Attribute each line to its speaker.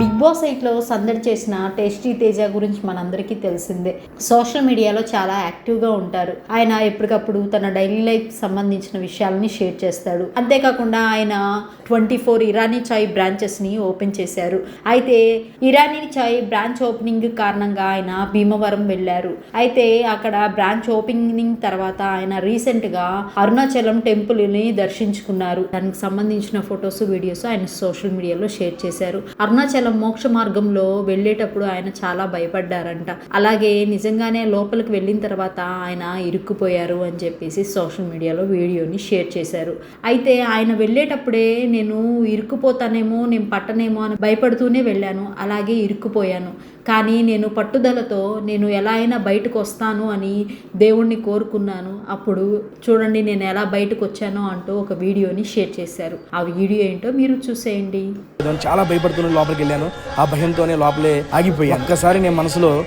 Speaker 1: Big boss ఎయిట్లో సందడి చేసిన టేస్టీ తేజ గురించి మనందరికీ తెలిసిందే. సోషల్ మీడియాలో చాలా యాక్టివ్గా ఉంటారు. ఆయన ఎప్పటికప్పుడు తన డైలీ లైఫ్ సంబంధించిన విషయాలని షేర్ చేస్తాడు. అంతేకాకుండా ఆయన ట్వంటీ ఫోర్ ఇరానీ చాయ్ బ్రాంచెస్ని ఓపెన్ చేశారు. అయితే ఇరానీ చాయ్ బ్రాంచ్ ఓపెనింగ్ కారణంగా ఆయన భీమవరం వెళ్ళారు. అయితే అక్కడ బ్రాంచ్ ఓపెనింగ్ తర్వాత ఆయన రీసెంట్గా అరుణాచలం టెంపుల్ని దర్శించుకున్నారు. దానికి సంబంధించిన ఫొటోస్ వీడియోస్ ఆయన సోషల్ మీడియాలో షేర్ చేశారు. అరుణాచలం మోక్ష మార్గంలో వెళ్ళేటప్పుడు ఆయన చాలా భయపడ్డారంట. అలాగే నిజంగానే లోపలికి వెళ్ళిన తర్వాత ఆయన ఇరుక్కుపోయారు అని చెప్పేసి సోషల్ మీడియాలో వీడియోని షేర్ చేశారు. అయితే ఆయన వెళ్ళేటప్పుడే నేను ఇరుక్కుపోతానేమో నేను పట్టనేమో అని భయపడుతూనే వెళ్ళాను. అలాగే ఇరుక్కుపోయాను. కానీ నేను పట్టుదలతో నేను ఎలా అయినా బయటకు వస్తాను అని దేవుణ్ణి కోరుకున్నాను. అప్పుడు చూడండి నేను ఎలా బయటకు వచ్చానో అంటూ ఒక వీడియోని షేర్ చేశారు. ఆ వీడియో ఏంటో మీరు చూసేయండి.
Speaker 2: చాలా భయపడుతున్నాను లోపలికి వెళ్ళాను. ఆ భయంతోనే లోపలే ఆగిపోయాను. ఒక్కసారి నేను మనసులో